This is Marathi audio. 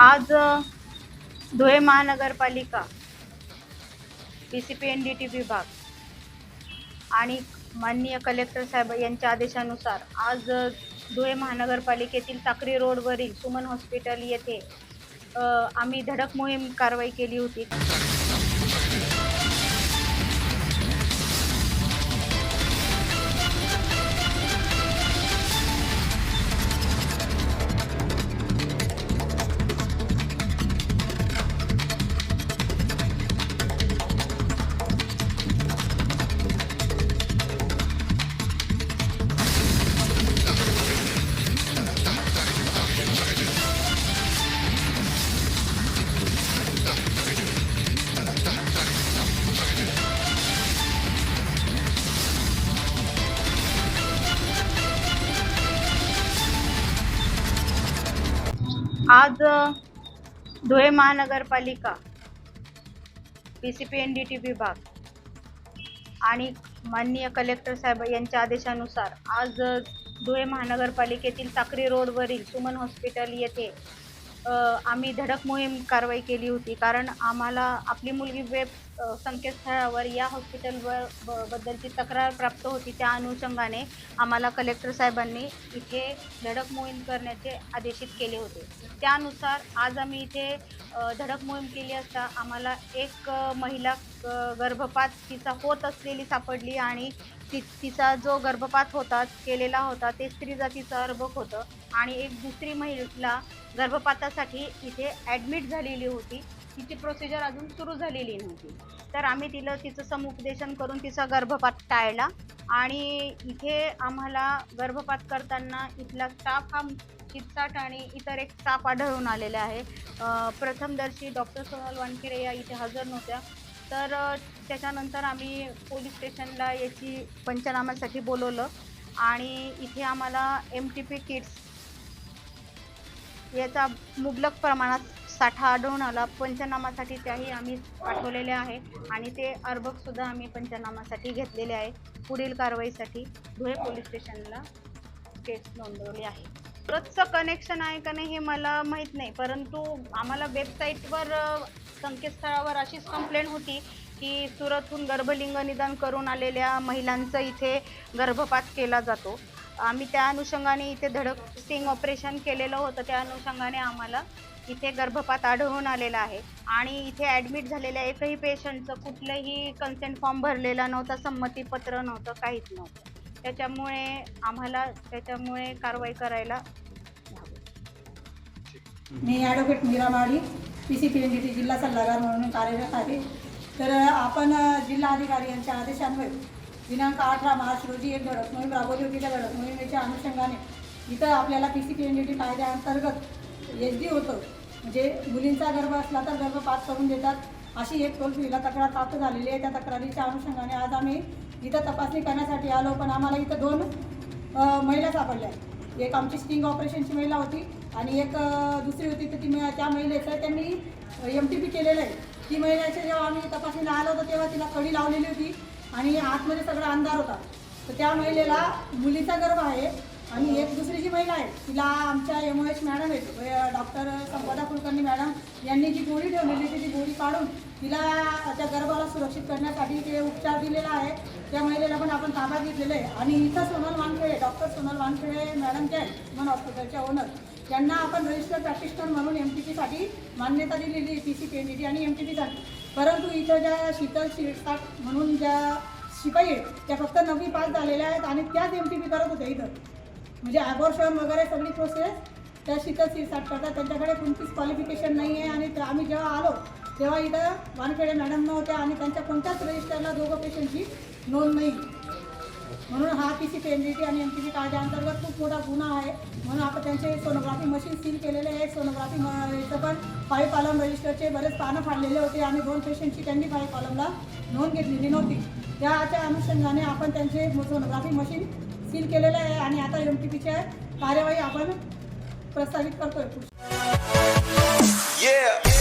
आज धुळे महानगरपालिका P C P N D T विभाग आणि माननीय कलेक्टर साहेब यांच्या आदेशानुसार आज धुळे महानगरपालिकेतील साक्री रोडवरील सुमन हॉस्पिटल येथे आम्ही धडक मोहीम कारवाई केली होती. आज धुळे महानगरपालिका P C P N D T विभाग आणि माननीय कलेक्टर साहेब यांच्या आदेशानुसार आज धुळे महानगरपालिकेतील साक्री रोडवरील सुमन हॉस्पिटल येथे आम्ही धडक मोहीम कारवाई केली होती. कारण आम्हाला आपली मुलगी वेब संकेतस्थळावर या हॉस्पिटलवर ब- बद्दलची तक्रार प्राप्त होती त्या अनुषंगाने आम्हाला कलेक्टर साहेबांनी इथे धडक मोहीम करण्याचे आदेशित केले होते. त्यानुसार आज आम्ही इथे धडक मोहीम केली असता आम्हाला एक महिला गर्भपात तिचा होत असलेली सापडली आणि ति तिचा जो गर्भपात होता केलेला होता ते स्त्री जातीचं अर्भक होतं आणि एक दुसरी महिला गर्भपातासाठी इथे ॲडमिट झालेली होती. तिची प्रोसिजर अजून सुरू झालेली नव्हती. तर आम्ही तिला तिचं समुपदेशन करून तिचा गर्भपात टाळला. आणि इथे आम्हाला गर्भपात करताना इथला स्टाफ हा चितसाट आणि इतर एक स्टाफ आढळून आलेला आहे. प्रथमदर्शी डॉक्टर सोनल वानखेरे या इथे हजर नव्हत्या. तर त्याच्यानंतर आम्ही पोलीस स्टेशनला याची पंचनाम्यासाठी बोलवलं. आणि इथे आम्हाला एम टी पी किट्स याचा मुबलक प्रमाणात साठा आढळून आला. पंचनामासाठी त्याही आम्ही पाठवलेले आहे. आणि ते अर्भकसुद्धा आम्ही पंचनामासाठी घेतलेले आहे. पुढील कारवाईसाठी धुळे पोलीस स्टेशनला केस नोंदवली आहे. सुरतचं कनेक्शन आहे का नाही हे मला माहीत नाही. परंतु आम्हाला वेबसाईटवर संकेतस्थळावर अशीच कंप्लेंट होती की सुरतहून गर्भलिंग निदान करून आलेल्या महिलांचं इथे गर्भपात केला जातो. आम्ही त्या अनुषंगाने इथे धडक स्टिंग ऑपरेशन केलेलं होतं. त्या अनुषंगाने आम्हाला इथे गर्भपात आढळून आलेला आहे. आणि इथे ॲडमिट झालेल्या एकही पेशंटचं कुठलंही कन्सेंट फॉर्म भरलेला नव्हता संमतीपत्र नव्हतं काहीच नव्हतं. त्याच्यामुळे आम्हाला त्याच्यामुळे कारवाई करायला मी advocate Meera Mali P C P N D T जिल्हा सल्लागार म्हणून कार्यरत आहे. तर आपण जिल्हाधिकारी यांच्या आदेशान्वये दिनांक अठरा मार्च रोजी एक धडक मोहीम राबवली होती. त्या धडक मोहिमेच्या अनुषंगाने इथं आपल्याला P C P N D T कायद्याअंतर्गत एच डी होतं. म्हणजे मुलींचा गर्भ असला तर गर्भपात करून देतात. अशी एक टोल फ्रीला तक्रार प्राप्त झालेली आहे. त्या तक्रारीच्या अनुषंगाने आज आम्ही इथं तपासणी करण्यासाठी आलो. पण आम्हाला इथं दोन महिला सापडल्या एक आमची स्टिंग ऑपरेशनची महिला होती आणि एक दुसरी होती. तर ती त्या महिलेचं त्यांनी एम टी पी केलेलं आहे. ती महिलेच्या जेव्हा आम्ही तपासणीला आलो होतो तेव्हा तिला कडी लावलेली होती. आणि आतमध्ये सगळा अंधार होता. तर त्या महिलेला मुलीचा गर्भ आहे आणि एक दुसरी जी महिला आहे तिला आमच्या एम ओ एच मॅडम आहेत. डॉक्टर संपदा कुलकर्णी मॅडम यांनी जी गोळी ठेवलेली ती गोळी काढून तिला त्या गर्भाला सुरक्षित करण्यासाठी ते उपचार दिलेला आहे. त्या महिलेला पण आपण ताबा घेतलेलं आहे. आणि इथं सोनल वानखेडे डॉक्टर सोनल वानखेडे मॅडम त्या आहेत मन हॉस्पिटलच्या ओनर त्यांना आपण रजिस्टर प्रॅक्टिशनर म्हणून एम टी पीसाठी मान्यता दिलेली P C P N D आणि एम टी पीसाठी परंतु इथं ज्या शीतल शिरसाट म्हणून ज्या शिपाई आहेत त्या फक्त नववी पास झालेल्या आहेत आणि त्याच एम टी पी करत होत्या इथं. म्हणजे ॲबॉर्शन वगैरे सगळी प्रोसेस त्या शीतल शिरसाट करतात. त्यांच्याकडे कोणतीच क्वालिफिकेशन नाही आहे आणि त्या- आम्ही जेव्हा आलो तेव्हा इथं वानखेडे मॅडम नव्हत्या आणि त्यांच्या कोणत्याच रजिस्टरला दोघं पेशंटची नोंद नाही. म्हणून हा पी सी पी टी आणि एम पी सी कायद्याअंतर्गत खूप मोठा गुन्हा आहे. म्हणून आपण त्यांचे सोनोग्राफी मशीन सील केलेले आहे. सोनोग्राफी पण फाईव्ह कॉलम रजिस्टरचे बरेच पानं फाडलेले होते. आणि दोन पेशंटची त्यांनी फाईव्ह कॉलमला नोंद घेतलेली नव्हती. त्याच्या अनुषंगाने आपण त्यांचे सोनोग्राफी मशीन सील केलेलं आहे आणि आता एम टी पीच्या कार्यवाही आपण प्रस्तावित करतोय. Yeah.